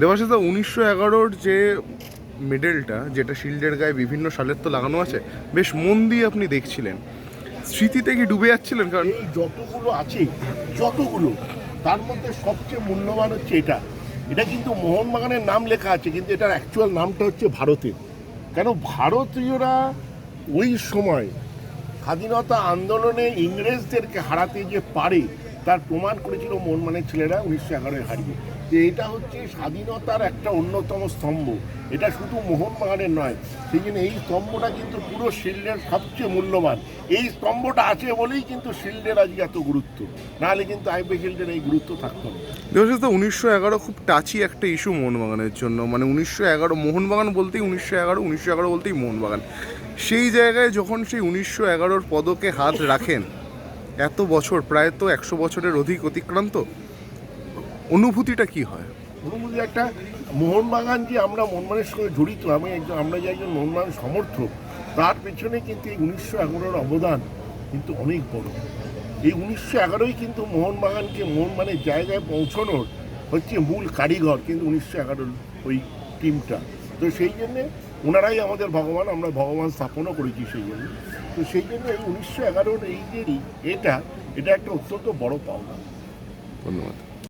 দেবাশিস দা, উনিশশো এগারোর যে মেডেলটা, যেটা শিল্ডের গায়ে বিভিন্ন সালের তো লাগানো আছে, বেশ মন দিয়ে আপনি দেখছিলেন। স্মৃতিতে কি ডুবে যাচ্ছিলেন? কারণ এই যতগুলো আছে, যতগুলো, তার মধ্যে সবচেয়ে মূল্যবান হচ্ছে এটা। এটা কিন্তু মোহনবাগানের নাম লেখা আছে, কিন্তু এটার অ্যাকচুয়াল নামটা হচ্ছে ভারতের। কেন? ভারতীয়রা ওই সময় স্বাধীনতা আন্দোলনে ইংরেজদেরকে হারাতে যে পারে, তার প্রমাণ করেছিল মোহনবাগানের ছেলেরা উনিশশো এগারোয় হারিয়ে। যে এটা হচ্ছে স্বাধীনতার একটা অন্যতম স্তম্ভ। এটা শুধু মোহনবাগানের নয়, সেই জন্য এই স্তম্ভটা কিন্তু পুরো শিল্ডের সবচেয়ে মূল্যবান। এই স্তম্ভটা আছে বলেই কিন্তু শিল্ডের আজকে এত গুরুত্ব। নাহলে কিন্তু আইপি শিল্ডের এই গুরুত্ব থাকতো না। দা উনিশশো এগারো খুব টাচি একটা ইস্যু মোহনবাগানের জন্য। মানে উনিশশো এগারো মোহনবাগান বলতেই উনিশশো এগারো উনিশশো এগারো বলতেই মোহনবাগান সেই জায়গায় যখন সেই উনিশশো এগারোর পদকে হাত রাখেন, এত বছর, প্রায় তো একশো বছরের অধিক অতিক্রান্ত, অনুভূতিটা কি হয়? অনুভূতি একটা, মোহনবাগান যে আমরা মোহনবাগানের সঙ্গে জড়িত, আমি একজন, আমরা যে একজন মোহনবাগান সমর্থক, তার পেছনে কিন্তু এই উনিশশো এগারোর অবদান কিন্তু অনেক বড়। এই উনিশশো এগারোই কিন্তু মোহনবাগানকে মোহনবাগানের জায়গায় পৌঁছানোর হচ্ছে মূল কারিগর কিন্তু উনিশশো এগারোর ওই টিমটা তো সেই জন্যে ওনারাই আমাদের ভগবান, আমরা ভগবান স্থাপনও করেছি সেই জন্য। তো সেই জন্য এই উনিশশো এগারোর এই যে এটা এটা একটা অত্যন্ত বড় পাওনা। ধন্যবাদ।